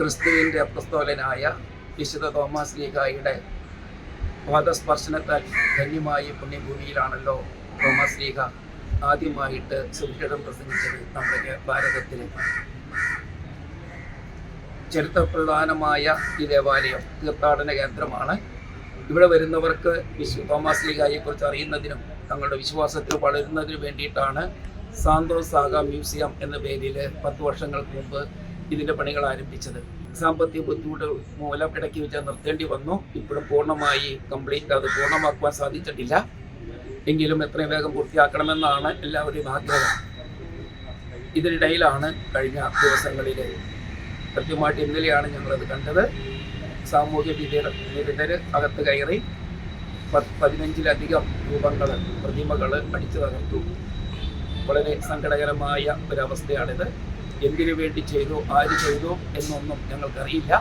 ക്രിസ്തുവിന്റെ അപ്രസ്തോലനായ വിശുദ്ധ തോമസ് ലീഗായുടെ പാദസ്പർശനത്താൽ ധന്യമായ പുണ്യഭൂമിയിലാണല്ലോ തോമസ് ലീഹ ആദ്യമായിട്ട് സുവിശേഷം പ്രസംഗിച്ചത് നമ്മുടെ ഭാരതത്തിൽ ചരിത്രപ്രധാനമായ ഈ ദേവാലയം തീർത്ഥാടന കേന്ദ്രമാണ്. ഇവിടെ വരുന്നവർക്ക് വിശു തോമസ് ലീഗായെക്കുറിച്ച് അറിയുന്നതിനും തങ്ങളുടെ വിശ്വാസത്തിൽ വളരുന്നതിനു വേണ്ടിയിട്ടാണ് സാന്തോസ് സാഗ മ്യൂസിയം എന്ന പേരിൽ പത്ത് വർഷങ്ങൾക്ക് മുമ്പ് ഇതിന്റെ പണികൾ ആരംഭിച്ചത്. സാമ്പത്തിക ബുദ്ധിമുട്ട് മൂലം ഇടയ്ക്ക് വെച്ച് നിർത്തേണ്ടി വന്നു. ഇപ്പോഴും പൂർണമായി കംപ്ലീറ്റ് അത് പൂർണമാക്കുവാൻ സാധിച്ചിട്ടില്ല. എങ്കിലും എത്രയും വേഗം പൂർത്തിയാക്കണമെന്നാണ് എല്ലാവരുടെയും ആഗ്രഹം. ഇതിനിടയിലാണ് കഴിഞ്ഞ ദിവസങ്ങളിൽ കൃത്യമായിട്ട് ഇന്നലെയാണ് ഞങ്ങളത് കണ്ടത്. സാമൂഹ്യ വിരുദ്ധർ അകത്ത് കയറി പതിനഞ്ചിലധികം രൂപങ്ങൾ പ്രതിമകൾ അടിച്ചു തകർത്തു. വളരെ സങ്കടകരമായ ഒരവസ്ഥയാണിത്. എന്തിനു വേണ്ടി ചെയ്തു ആര് ചെയ്തു എന്നൊന്നും ഞങ്ങൾക്കറിയില്ല.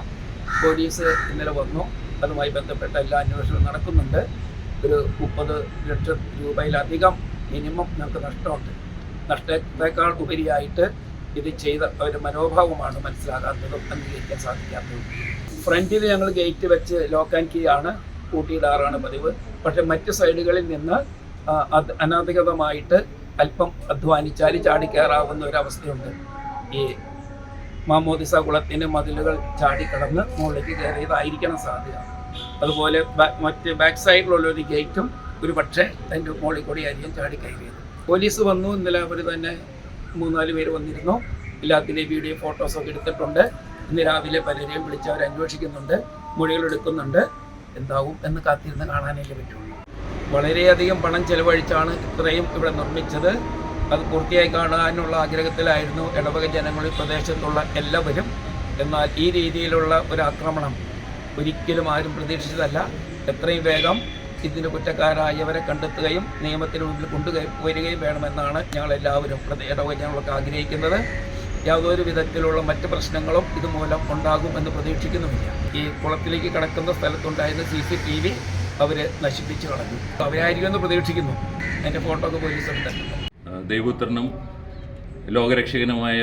പോലീസ് ഇന്നലെ വന്നു. അതുമായി ബന്ധപ്പെട്ട എല്ലാ അന്വേഷണവും നടക്കുന്നുണ്ട്. ഒരു മുപ്പത് ലക്ഷം രൂപയിലധികം മിനിമം ഞങ്ങൾക്ക് നഷ്ടമുണ്ട്. നഷ്ടത്തേക്കാൾ ഉപരിയായിട്ട് ഇത് ചെയ്ത ഒരു മനോഭാവമാണ് മനസ്സിലാകാത്തതും അംഗീകരിക്കാൻ സാധിക്കാത്തതും. ഫ്രണ്ടിൽ ഞങ്ങൾ ഗേറ്റ് വെച്ച് ലോക്ക് ആൻഡ് കീ ആണ്. കൂട്ടിയിടാറാണ് പതിവ്. പക്ഷെ മറ്റ് സൈഡുകളിൽ നിന്ന് അനധികൃതമായിട്ട് അല്പം അധ്വാനിച്ചാൽ ചാടിക്കയറാവുന്ന ഒരവസ്ഥയുണ്ട് ഈ മാമോദിസ കുളത്തിന്റെ മതിലുകൾ ചാടിക്കടന്ന് മുകളിലേക്ക് കയറിയതായിരിക്കണം സാധ്യത. അതുപോലെ മറ്റ് ബാക്ക് സൈഡിലുള്ള ഒരു ഗേറ്റും ഒരു പക്ഷേ അതിന്റെ മുകളിൽ കൂടി ആയിരിക്കും ചാടിക്കയറിയത് പോലീസ് വന്നു ഇന്നലെ അവർ തന്നെ മൂന്നാൽ പേര് വന്നിരുന്നു. എല്ലാത്തിന്റെയും വീഡിയോ ഫോട്ടോസൊക്കെ എടുത്തിട്ടുണ്ട്. ഇന്ന് രാവിലെ പലരെയും വിളിച്ച് അവർ അന്വേഷിക്കുന്നുണ്ട് മൊഴികൾ എടുക്കുന്നുണ്ട്. എന്താവും എന്ന് കാത്തിരുന്ന് കാണാനേ പറ്റുള്ളൂ. വളരെയധികം പണം ചെലവഴിച്ചാണ് ഇത്രയും ഇവിടെ നിർമ്മിച്ചത്. അത് പൂർത്തിയായി കാണാനുള്ള ആഗ്രഹത്തിലായിരുന്നു ഇടവക ജനങ്ങൾ ഈ പ്രദേശത്തുള്ള എല്ലാവരും. എന്നാൽ ഈ രീതിയിലുള്ള ഒരു ആക്രമണം ഒരിക്കലും ആരും പ്രതീക്ഷിച്ചതല്ല. എത്രയും വേഗം ഇതിന് കുറ്റക്കാരായവരെ കണ്ടെത്തുകയും നിയമത്തിന് മുമ്പിൽ കൊണ്ടുവരികയും വേണമെന്നാണ് ഞങ്ങൾ എല്ലാവരും ഇടവക ജനങ്ങളൊക്കെ ആഗ്രഹിക്കുന്നത്. യാതൊരു വിധത്തിലുള്ള മറ്റ് പ്രശ്നങ്ങളും ഇതുമൂലം ഉണ്ടാകും എന്ന് പ്രതീക്ഷിക്കുന്നുമില്ല. ഈ കുളത്തിലേക്ക് കിടക്കുന്ന സ്ഥലത്തുണ്ടായിരുന്ന സി സി ടി വി അവർ നശിപ്പിച്ചു കളഞ്ഞു. അവരായിരിക്കുമെന്ന് പ്രതീക്ഷിക്കുന്നു. എന്റെ ഫോട്ടോ ഒക്കെ പോലീസ് എടുത്തിട്ടുണ്ട് ദൈവപുത്രനും ലോകരക്ഷകനുമായ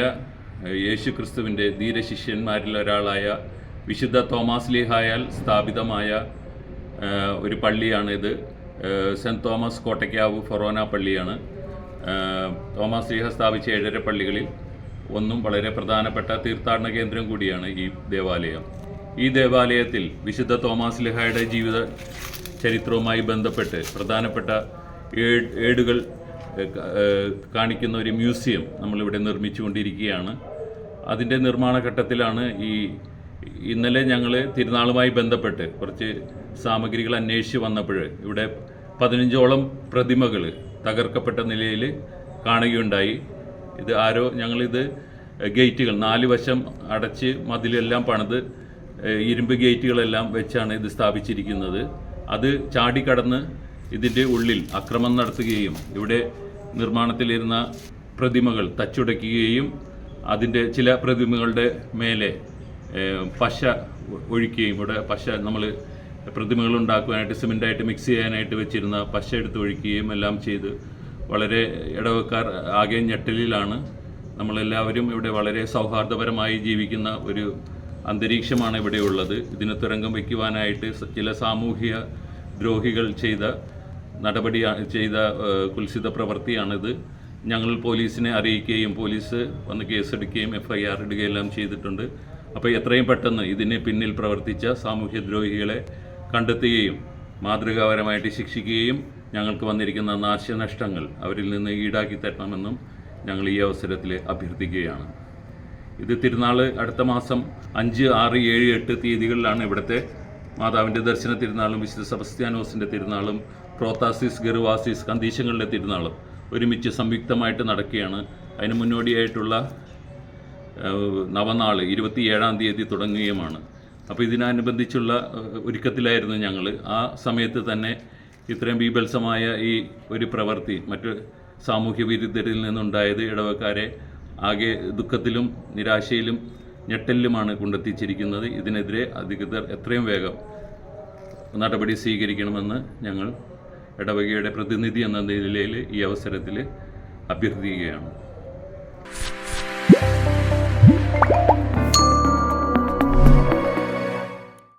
യേശു ക്രിസ്തുവിന്റെ ധീരശിഷ്യന്മാരിൽ ഒരാളായ വിശുദ്ധ തോമാസ് ലീഹായാൽ സ്ഥാപിതമായ ഒരു പള്ളിയാണിത്. സെന്റ് തോമസ് കോട്ടയ്ക്കാവ് ഫൊറോന പള്ളിയാണ്. തോമസ് ലീഹ സ്ഥാപിച്ച ഏഴര പള്ളികളിൽ ഒന്നും വളരെ പ്രധാനപ്പെട്ട തീർത്ഥാടന കേന്ദ്രം കൂടിയാണ് ഈ ദേവാലയം. ഈ ദേവാലയത്തിൽ വിശുദ്ധ തോമാസ് ലിഹായുടെ ജീവിത ചരിത്രവുമായി ബന്ധപ്പെട്ട് പ്രധാനപ്പെട്ട ഏടുകൾ കാണിക്കുന്ന ഒരു മ്യൂസിയം നമ്മളിവിടെ നിർമ്മിച്ചുകൊണ്ടിരിക്കുകയാണ്. അതിന്റെ നിർമ്മാണ ഘട്ടത്തിലാണ് ഈ ഇന്നലെ ഞങ്ങൾ തിരുനാളുമായി ബന്ധപ്പെട്ട് കുറച്ച് സാമഗ്രികൾ അന്വേഷിച്ച് വന്നപ്പോൾ ഇവിടെ പതിനഞ്ചോളം പ്രതിമകൾ തകർക്കപ്പെട്ട നിലയിൽ കാണുകയുണ്ടായി. ഇത് ആരോ ഞങ്ങളിത് ഗേറ്റുകൾ നാല് വശം അടച്ച് മതിലെല്ലാം പണിത് ഇരുമ്പ് ഗേറ്റുകളെല്ലാം വെച്ചാണ് ഇത് സ്ഥാപിച്ചിരിക്കുന്നത്. അത് ചാടിക്കടന്ന് ഇതിന്റെ ഉള്ളിൽ അക്രമം നടത്തുകയും ഇവിടെ നിർമ്മാണത്തിലിരുന്ന പ്രതിമകൾ തച്ചുടയ്ക്കുകയും അതിന്റെ ചില പ്രതിമകളുടെ മേലെ പശ ഒഴിക്കുകയും ഇവിടെ പശ നമ്മൾ പ്രതിമകൾ ഉണ്ടാക്കുവാനായിട്ട് സിമെന്റായിട്ട് മിക്സ് ചെയ്യാനായിട്ട് വെച്ചിരുന്ന പശ എടുത്ത് ഒഴിക്കുകയും എല്ലാം ചെയ്ത് വളരെ ഇടവക്കാർ ആകെ ഞെട്ടലിലാണ്. നമ്മളെല്ലാവരും ഇവിടെ വളരെ സൗഹാർദ്ദപരമായി ജീവിക്കുന്ന ഒരു അന്തരീക്ഷമാണ് ഇവിടെയുള്ളത്. ഇതിന് തുരങ്കം വയ്ക്കുവാനായിട്ട് ചില സാമൂഹിക ദ്രോഹികൾ ചെയ്ത നടപടി ചെയ്ത കുൽസിത പ്രവൃത്തിയാണിത്. ഞങ്ങൾ പോലീസിനെ അറിയിക്കുകയും പോലീസ് വന്ന് കേസെടുക്കുകയും എഫ് ഐ ആർ ഇടുകയും എല്ലാം ചെയ്തിട്ടുണ്ട്. അപ്പോൾ എത്രയും പെട്ടെന്ന് ഇതിന് പിന്നിൽ പ്രവർത്തിച്ച സാമൂഹ്യദ്രോഹികളെ കണ്ടെത്തുകയും മാതൃകാപരമായിട്ട് ശിക്ഷിക്കുകയും ഞങ്ങൾക്ക് വന്നിരിക്കുന്ന നാശനഷ്ടങ്ങൾ അവരിൽ നിന്ന് ഈടാക്കി തരണമെന്നും ഞങ്ങൾ ഈ അവസരത്തിൽ അഭ്യർത്ഥിക്കുകയാണ്. ഇത് തിരുനാൾ അടുത്ത മാസം അഞ്ച് ആറ് ഏഴ് എട്ട് തീയതികളിലാണ് ഇവിടുത്തെ മാതാവിന്റെ ദർശന തിരുനാളും വിശുദ്ധ സെബസ്ത്യാനോസിന്റെ തിരുനാളും പ്രോത്താസിസ് ഗർവാസിസ് കന്തീശങ്ങളുടെ തിരുനാളും ഒരുമിച്ച് സംയുക്തമായിട്ട് നടക്കുകയാണ്. അതിന് മുന്നോടിയായിട്ടുള്ള നവനാൾ ഇരുപത്തി ഏഴാം തീയതി തുടങ്ങുകയുമാണ്. അപ്പോൾ ഇതിനനുബന്ധിച്ചുള്ള ഒരുക്കത്തിലായിരുന്നു ഞങ്ങൾ ആ സമയത്ത് തന്നെ ഇത്രയും ബീഭത്സമായ ഈ ഒരു പ്രവൃത്തി മറ്റ് സാമൂഹ്യ വിരുദ്ധരിൽ നിന്നുണ്ടായത് ഇടവക്കാരെ ആകെ ദുഃഖത്തിലും നിരാശയിലും ഞെട്ടലിലുമാണ് കൊണ്ടെത്തിച്ചിരിക്കുന്നത്. ഇതിനെതിരെ അധികൃതർ എത്രയും വേഗം നടപടി സ്വീകരിക്കണമെന്ന് ഞങ്ങൾ ഇടവകയുടെ പ്രതിനിധി എന്ന നിലയിൽ ഈ അവസരത്തിൽ അഭ്യർത്ഥിക്കുകയാണ്.